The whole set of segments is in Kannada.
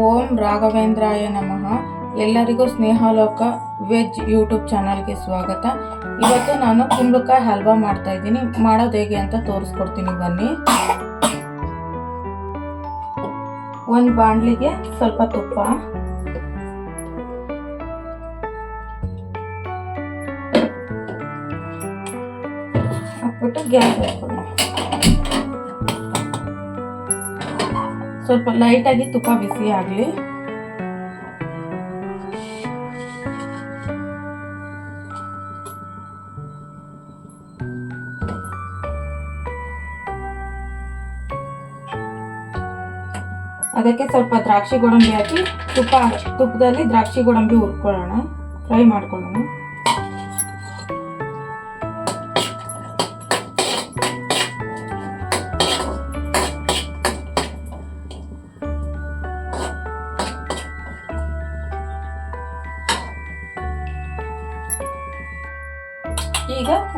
ಓಂ ರಾಘವೇಂದ್ರಾಯ ನಮಃ. ಎಲ್ಲರಿಗೂ ಸ್ನೇಹಲೋಕ ವೆಜ್ ಯೂಟ್ಯೂಬ್ ಚಾನಲ್ಗೆ ಸ್ವಾಗತ. ಇವತ್ತು ನಾನು ಕುಂಬಳಕಾಯಿ ಹಲ್ವಾ ಮಾಡ್ತಾ ಇದ್ದೀನಿ. ಮಾಡೋದು ಹೇಗೆ ಅಂತ ತೋರಿಸ್ಕೊಡ್ತೀನಿ ಬನ್ನಿ. ಒಂದು ಬಾಣಲಿಗೆ ಸ್ವಲ್ಪ ತುಪ್ಪ. ಹಾಕ್ಬಿಟ್ಟು ಗ್ಯಾಸ್ ಹಾಕ್ಕೊಳ್ಳಿ ಸ್ವಲ್ಪ ಲೈಟಾಗಿ ತುಪ್ಪ ಬಿಸಿ ಆಗಲಿ. ಅದಕ್ಕೆ ಸ್ವಲ್ಪ ದ್ರಾಕ್ಷಿ ಗೋಡಂಬಿ ಹಾಕಿ ತುಪ್ಪ ತುಪ್ಪದಲ್ಲಿ ದ್ರಾಕ್ಷಿ ಗೋಡಂಬಿ ಹುರ್ಕೊಳ್ಳೋಣ. ಫ್ರೈ ಮಾಡ್ಕೊಳ್ಳೋಣ.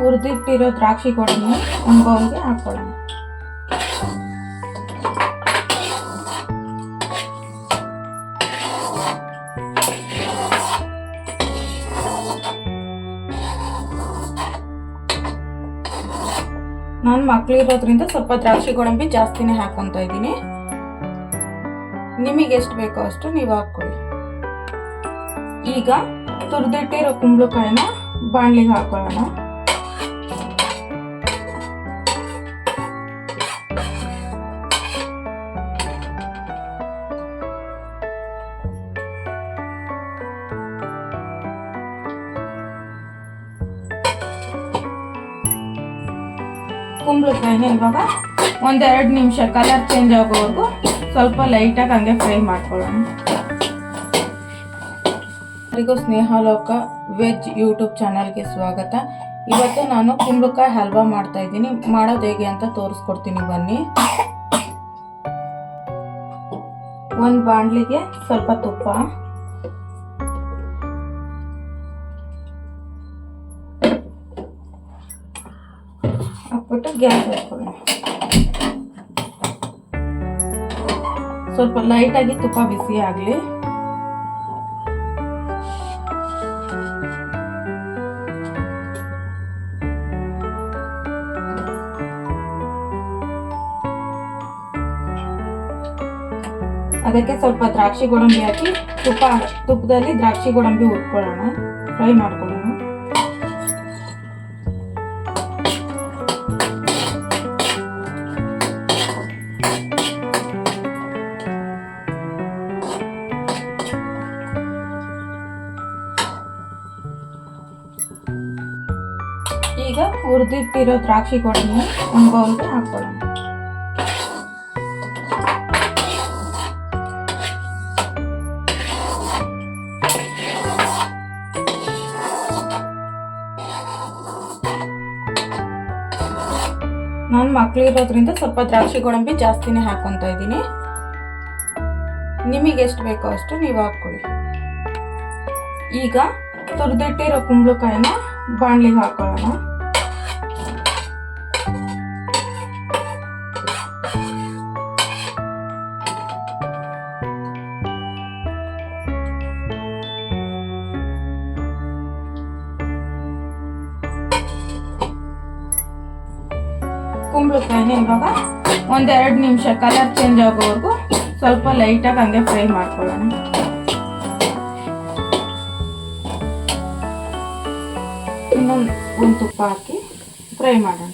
ಹುರಿದಿಟ್ಟಿರೋ ದ್ರಾಕ್ಷಿ ಗೋಡಂಬಿ ಒಂದು ಬೌಲ್ಗೆ ಹಾಕೊಳ್ಳೋಣ ನಾನು ಮಕ್ಕಳಿರೋದ್ರಿಂದ ಸ್ವಲ್ಪ ದ್ರಾಕ್ಷಿ ಗೋಡಂಬಿ ಜಾಸ್ತಿನೇ ಹಾಕೊಂತ ಇದ್ದೀನಿ. ನಿಮಗೆ ಎಷ್ಟು ಬೇಕೋ ಅಷ್ಟು ನೀವು ಹಾಕ್ಕೊಳ್ಳಿ ಈಗ ತುರಿದಿಟ್ಟಿರೋ ಕುಂಬಳಕಾಯಿನ ಬಾಣಲಿಗೆ ಹಾಕೊಳ್ಳೋಣ. ಕುಂಬಳಕಾಯಿನ ಇವಾಗ. ಒಂದೆರಡು ನಿಮಿಷ ಕಲರ್ ಚೇಂಜ್ ಆಗೋವರೆಗೂ ಸ್ವಲ್ಪ ಲೈಟಾಗಿ ಹಂಗೆ ಫ್ರೈ ಮಾಡ್ಕೊಳ್ಳೋಣ. ಎಲ್ಲರಿಗೂ ಸ್ನೇಹಲೋಕ ವೆಜ್ ಯೂಟ್ಯೂಬ್ ಚಾನಲ್ಗೆ ಸ್ವಾಗತ. ಇವತ್ತು ನಾನು ಕುಂಬಳಕಾಯಿ ಹಲ್ವಾ ಮಾಡ್ತಾ ಇದ್ದೀನಿ. ಮಾಡೋದು ಹೇಗೆ ಅಂತ ತೋರಿಸ್ಕೊಡ್ತೀನಿ ಬನ್ನಿ. ಒಂದು ಬಾಣಲಿಗೆ ಸ್ವಲ್ಪ ತುಪ್ಪ. ಹಾಕ್ಬಿಟ್ಟು ಗ್ಯಾಸ್ ಹಾಕೊಳ್ಳೋಣ ಸ್ವಲ್ಪ ಲೈಟಾಗಿ ತುಪ್ಪ ಬಿಸಿ ಆಗಲಿ. ಅದಕ್ಕೆ ಸ್ವಲ್ಪ ದ್ರಾಕ್ಷಿ ಗೋಡಂಬಿ ಹಾಕಿ ತುಪ್ಪ ತುಪ್ಪದಲ್ಲಿ ದ್ರಾಕ್ಷಿ ಗೋಡಂಬಿ ಹುರ್ಕೊಳ್ಳೋಣ. ಫ್ರೈ ಮಾಡ್ಕೊಳ್ಳೋಣ. ಈಗ ಹುರಿದಿಟ್ಟಿರೋ ದ್ರಾಕ್ಷಿ ಗೋಡಂಬಿ ಒಂದು ಬೌಲ್ಗೆ ಹಾಕೊಳ್ಳೋಣ ನಾನು ಮಕ್ಳಿರೋದ್ರಿಂದ ಸ್ವಲ್ಪ ದ್ರಾಕ್ಷಿ ಗೋಡಂಬಿ ಜಾಸ್ತಿನೇ ಹಾಕೊಂತ ಇದ್ದೀನಿ. ನಿಮಗೆ ಎಷ್ಟು ಬೇಕೋ ಅಷ್ಟು ನೀವು ಹಾಕ್ಕೊಳ್ಳಿ. ಈಗ ತುರಿದಿಟ್ಟಿರೋ ಕುಂಬಳಕಾಯಿನ ಬಾಣಲಿಗೆ ಹಾಕೊಳ್ಳೋಣ ಕುಂಬಳಕಾಯಿನ ಇವಾಗ ಒಂದೆರಡು ನಿಮಿಷ ಕಲರ್ ಚೇಂಜ್ ಆಗೋವರೆಗೂ ಸ್ವಲ್ಪ ಲೈಟಾಗಿ ಹಂಗೆ ಫ್ರೈ ಮಾಡ್ಕೊಳ್ಳೋಣ. ಇನ್ನೊಂದು ಒಂದು ತುಪ್ಪ ಹಾಕಿ ಫ್ರೈ ಮಾಡೋಣ.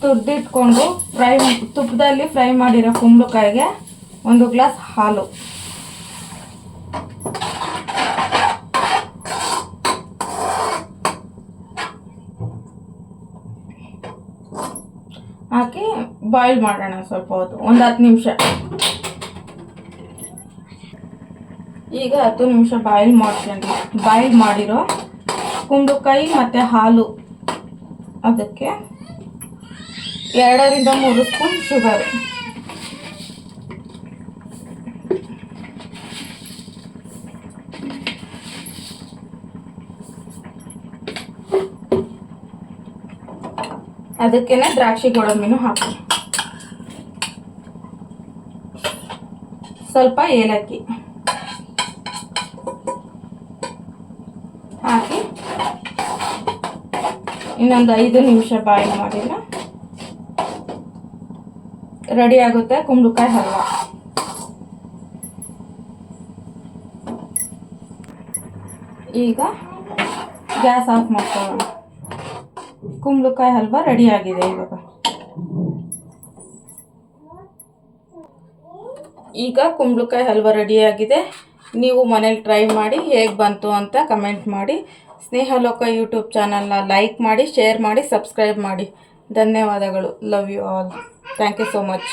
ತುರ್ದಿಟ್ಕೊಂಡು ಫ್ರೈ ತುಪ್ಪದಲ್ಲಿ ಫ್ರೈ ಮಾಡಿರೋ ಕುಂಬಳಕಾಯಿಗೆ ಒಂದು ಗ್ಲಾಸ್ ಹಾಲು. ಹಾಕಿ ಬಾಯ್ಲ್ ಮಾಡೋಣ ಸ್ವಲ್ಪ ಹೊತ್ತು, ಒಂದು ಹತ್ತು ನಿಮಿಷ. ಈಗ ಹತ್ತು ನಿಮಿಷ ಬಾಯ್ಲ್ ಮಾಡ್ಕೊಂಡು ಬಾಯ್ಲ್ ಮಾಡಿರೋ ಕುಂಬಳಕಾಯಿ ಮತ್ತು ಹಾಲು. ಅದಕ್ಕೆ ಎರಡರಿಂದ ಮೂರು ಸ್ಪೂನ್ ಶುಗರ್ ಅದಕ್ಕೇನೆ ದ್ರಾಕ್ಷಿ ಗೋಡಂಬಿನೂ ಹಾಕಿ. ಸ್ವಲ್ಪ ಏಲಕ್ಕಿ ಹಾಕಿ ಇನ್ನೊಂದು ಐದು ನಿಮಿಷ ಬಾಯಿ ಮಾಡಿದ್ರೆ ರೆಡಿ ಆಗುತ್ತೆ ಕುಂಬಳಕಾಯಿ ಹಲ್ವ. ಈಗ ಗ್ಯಾಸ್ ಆಫ್ ಮಾಡ್ಕೊಳ್ಳೋಣ. ಕುಂಬಳಕಾಯಿ ಹಲ್ವ ರೆಡಿ ಆಗಿದೆ ಇವಾಗ. ಈಗ ಕುಂಬಳಕಾಯಿ ಹಲ್ವ ರೆಡಿಯಾಗಿದೆ ನೀವು ಮನೇಲಿ ಟ್ರೈ ಮಾಡಿ ಹೇಗೆ ಬಂತು ಅಂತ ಕಮೆಂಟ್ ಮಾಡಿ. ಸ್ನೇಹಲೋಕ ಯೂಟ್ಯೂಬ್ ಚಾನಲ್ನ ಲೈಕ್ ಮಾಡಿ, ಶೇರ್ ಮಾಡಿ, ಸಬ್ಸ್ಕ್ರೈಬ್ ಮಾಡಿ. ಧನ್ಯವಾದಗಳು. Love you all thank you so much